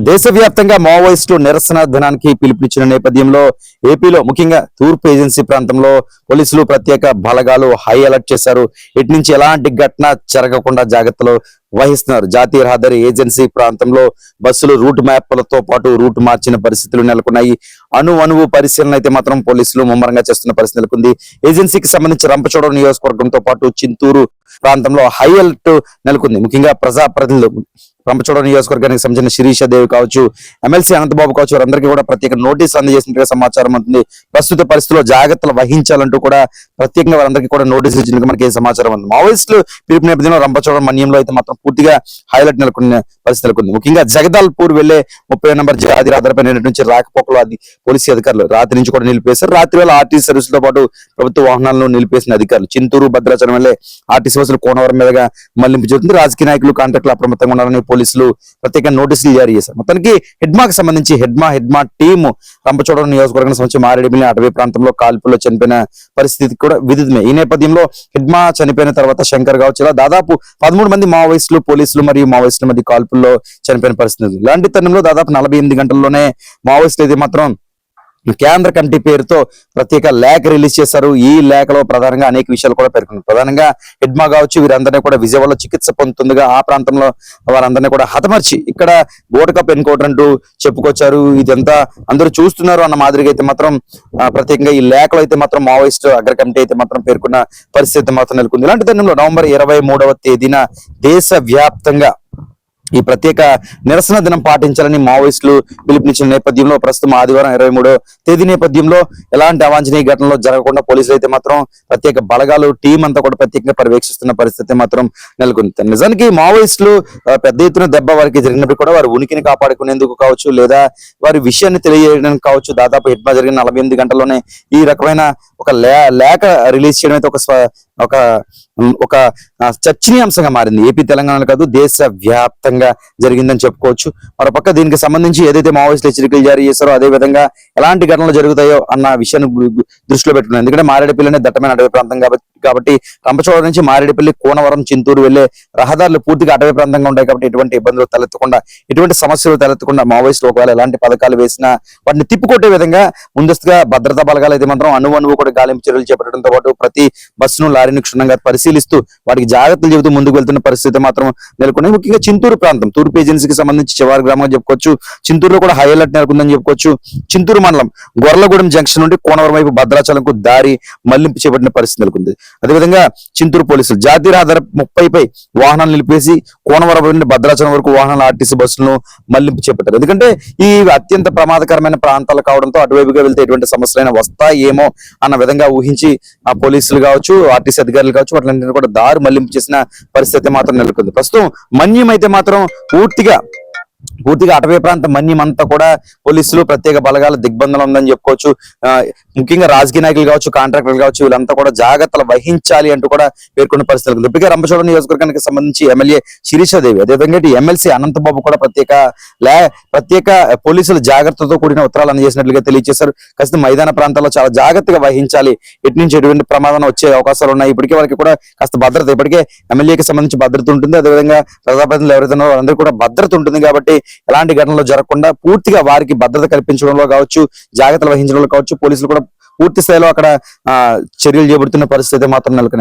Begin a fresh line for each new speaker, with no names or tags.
దేశవ్యాప్తంగా మావోయిస్టు నిరసన దినానికి పిలుపునిచ్చిన నేపథ్యంలో ఏపీలో ముఖ్యంగా తూర్పు ఏజెన్సీ ప్రాంతంలో పోలీసులు ప్రత్యేక బలగాలు హై అలర్ట్ చేశారు. ఇటు నుంచి ఎలాంటి ఘటన జరగకుండా జాగ్రత్తలు వహిస్తున్నారు. జాతీయ రహదారి ఏజెన్సీ ప్రాంతంలో బస్సులు రూట్ మ్యాప్లతో పాటు రూట్ మార్చిన పరిస్థితులు నెలకొన్నాయి. అణు అణువు పరిశీలన అయితే మాత్రం పోలీసులు ముమ్మరంగా చేస్తున్న పరిస్థితి నెలకొంది. ఏజెన్సీకి సంబంధించి రంపచోడ నియోజకవర్గంతో పాటు చింతూరు ప్రాంతంలో హై అలర్ట్ నెలకొంది. ముఖ్యంగా ప్రజాప్రతినిధులు రంపచోడ నియోజకవర్గానికి సంబంధించిన శిరీష దేవి కావచ్చు ఎమ్మెల్సీ అనంతబాబు కావచ్చు వారందరికీ కూడా ప్రత్యేక నోటీస్ అందజేసినట్టుగా సమాచారం ఉంటుంది ప్రస్తుత పరిస్థితుల్లో జాగ్రత్తలు వహించాలంటూ కూడా ప్రత్యేకంగా వారందరికీ కూడా నోటీసులు ఇచ్చినట్టుగా మనకి సమాచారం ఉంది. మావోయిస్టులు పిలుపు నేపథ్యంలో రంపచోడ మన్యంలో అయితే మాత్రం పూర్తిగా హైలైట్ నెలకొన్న పరిస్థితి నెలకొంది. ముఖ్యంగా జగదాల్పూర్ వెళ్ళే ముప్పై నెంబర్ జాతి రాత్రిపై నుంచి రాకపోకలు అది పోలీసు అధికారులు రాత్రి నుంచి కూడా నిలిపేశారు. రాత్రి వేళ ఆర్టీసీ సర్వీసులతో పాటు ప్రభుత్వ వాహనాలను నిలిపేసిన అధికారులు చింతూరు భద్రాచలం వెళ్ళే ఆర్టీసీ బస్సులు కోనవరం మీదుగా మళ్ళింపు జరుగుతుంది. రాజకీయ నాయకులు కాంట్రాక్టులు అప్రమత్తంగా ఉండాలని పోలీసులు ప్రత్యేక నోటీసులు జారీ చేశారు. మొత్తానికి హెడ్మాకి సంబంధించి హెడ్మా హెడ్మా టీము రంపచోడవరం నియోజకవర్గానికి సంబంధించి మారేడుమిల్లి అటవీ ప్రాంతంలో కాల్పుల్లో చనిపోయిన పరిస్థితి కూడా విదితమే. ఈ నేపథ్యంలో హెడ్మా చనిపోయిన తర్వాత శంకర్ కావచ్చు ఇలా దాదాపు పదమూడు మంది మావోయిస్టులు పోలీసులు మరియు మావోయిస్టుల మధ్య కాల్పుల్లో చనిపోయిన పరిస్థితి ఉంది. ఇలాంటి తరుణంలో దాదాపు నలభై ఎనిమిది గంటల్లోనే మావోయిస్టులు అయితే మాత్రం కేంద్ర కమిటీ పేరుతో ప్రత్యేక లేఖ రిలీజ్ చేశారు. ఈ లేఖలో ప్రధానంగా అనేక విషయాలు కూడా పేర్కొన్నారు. ప్రధానంగా హెడ్మా కావచ్చు వీరందరినీ కూడా విజయవాడలో చికిత్స పొందుతుందిగా ఆ ప్రాంతంలో వారందరినీ కూడా హతమర్చి ఇక్కడ గోట కప్ ఎన్కౌంటర్ అంటూ చెప్పుకొచ్చారు. ఇదంతా అందరూ చూస్తున్నారు అన్న మాదిరిగా అయితే మాత్రం ప్రత్యేకంగా ఈ లేఖలో అయితే మాత్రం మావోయిస్ట్ అగ్ర కమిటీ అయితే మాత్రం పేర్కొన్న పరిస్థితి మాత్రం నెలకొంది. ఇలాంటి తరుణంలో నవంబర్ ఇరవై మూడవ తేదీన దేశ వ్యాప్తంగా ఈ ప్రత్యేక నిరసన దినం పాటించాలని మావోయిస్టులు పిలుపునిచ్చిన నేపథ్యంలో ప్రస్తుతం ఆదివారం ఇరవై తేదీ నేపథ్యంలో ఎలాంటి అవాంఛనీయ ఘటనలు జరగకుండా పోలీసులు అయితే మాత్రం ప్రత్యేక బలగాలు టీం అంతా కూడా ప్రత్యేకంగా పర్యవేక్షిస్తున్న పరిస్థితి మాత్రం నెలకొంది. నిజానికి మావోయిస్టులు పెద్ద ఎత్తున దెబ్బ వారికి జరిగినప్పుడు కూడా వారి ఉనికిని కాపాడుకునేందుకు కావచ్చు లేదా వారి విషయాన్ని తెలియజేయడానికి కావచ్చు. దాదాపు ఎట్మా జరిగిన నలభై ఎనిమిది గంటల్లోనే ఈ రకమైన ఒక లే- లేఖ రిలీజ్ చేయడం అయితే ఒక స్వ- ఒక ఒక చర్చనీయాంశంగా మారింది. ఏపీ తెలంగాణలో కాదు దేశ వ్యాప్తంగా జరిగిందని చెప్పుకోవచ్చు. మరోపక్క దీనికి సంబంధించి ఏదైతే మావోయిస్టులు హెచ్చరికలు జారీ చేశారో అదే విధంగా ఎలాంటి ఘటనలు జరుగుతాయో అన్న విషయాన్ని దృష్టిలో పెట్టుకున్నారు ఎందుకంటే మారేడుపల్లి దట్టమైన అటవీ ప్రాంతం కాబట్టి కాబట్టి రంపచోడ నుంచి మారేడుపల్లి కోనవరం చింతూరు వెళ్ళే రహదారులు పూర్తిగా అటవీ ప్రాంతంగా ఉంటాయి కాబట్టి ఎటువంటి ఇబ్బందులు తలెత్తకుండా ఎటువంటి సమస్యలు తలెత్తకుండా మావోయిస్టులు ఒకవేళ ఎలాంటి పథకాలు వేసినా వాటిని తిప్పికొట్టే విధంగా ముందస్తుగా భద్రతా బలగాలు అయితే మాత్రం అణువు అణువు కూడా గాలింపు చర్యలు చేపట్టడంతో పాటు ప్రతి బస్సును లారీని క్షుణ్ణంగా పరిశీలిస్తూ వాటికి జాగ్రత్తలు చెబుతూ ముందుకు వెళ్తున్న పరిస్థితి మాత్రం నెలకొన్నాయి ముఖ్యంగా చింతూరు ప్రాంతం తూర్పు ఏజెన్సీకి సంబంధించి చివరి గ్రామంగా చెప్పుకోవచ్చు. చింతూరులో కూడా హై అలర్ట్ నెలకొందని చెప్పుకోవచ్చు. చింతూరు మండలం గొర్లగూడెం జంక్షన్ నుండి కోనవరం వైపు భద్రాచలంకు దారి మళ్ళింపు చేపట్టిన పరిస్థితి నెలకొంది. అదేవిధంగా చింతూరు పోలీసులు జాతీయ రహదారి ముప్పైపై వాహనాలు నిలిపేసి కోనవరం నుండి భద్రాచలం వరకు వాహనాలు ఆర్టీసీ బస్సులను మళ్ళింపు చేపట్టారు. ఎందుకంటే ఈ అత్యంత ప్రమాదకరమైన ప్రాంతాలు కావడంతో అటువైపుగా వెళ్తే ఎటువంటి సమస్యలైనా వస్తాయేమో అన్న విధంగా ఊహించి ఆ పోలీసులు కావచ్చు ఆర్టీసీ అధికారులు కావచ్చు వాటిని కూడా దారి మళ్ళింపు చేసిన పరిస్థితి మాత్రం నెలకొంది. ప్రస్తుతం మన్యం అయితే మాత్రం పూర్తిగా పూర్తిగా అటవీ ప్రాంతం మన్యమంతా కూడా పోలీసులు ప్రత్యేక బలగాల దిగ్బంధనం ఉందని చెప్పుకోవచ్చు. ముఖ్యంగా రాజకీయ నాయకులు కావచ్చు కాంట్రాక్టర్లు కావచ్చు వీళ్ళంతా కూడా జాగ్రత్తలు వహించాలి అంటూ కూడా పేర్కొన్న పరిస్థితులు ఇప్పటికే రంపచోడవరం నియోజకవర్గానికి సంబంధించి ఎమ్మెల్యే శిరీషాదేవి అదేవిధంగా ఎమ్మెల్సీ అనంతబాబు కూడా ప్రత్యేక లే ప్రత్యేక పోలీసులు జాగ్రత్తతో కూడిన ఉత్తరాలు అందజేసినట్లుగా తెలియజేశారు. ఖచ్చితంగా మైదాన ప్రాంతాల్లో చాలా జాగ్రత్తగా వహించాలి. ఎటు నుంచి ఎటువంటి ప్రమాదం వచ్చే అవకాశాలు ఉన్నాయి. ఇప్పటికే వాళ్ళకి కూడా కాస్త భద్రత ఇప్పటికే ఎమ్మెల్యేకి సంబంధించి భద్రత ఉంటుంది. అదేవిధంగా ప్రజాప్రతినిధులు ఎవరైతే ఉన్నారో వాళ్ళందరికీ కూడా భద్రత ఉంటుంది కాబట్టి ఎలాంటి ఘటనలు జరగకుండా పూర్తిగా వారికి భద్రత కల్పించడంలో కావచ్చు జాగ్రత్తలు వహించడంలో కావచ్చు పోలీసులు కూడా పూర్తి స్థాయిలో అక్కడ ఆ, చర్యలు చేపడుతున్న పరిస్థితి మాత్రం నెలకొని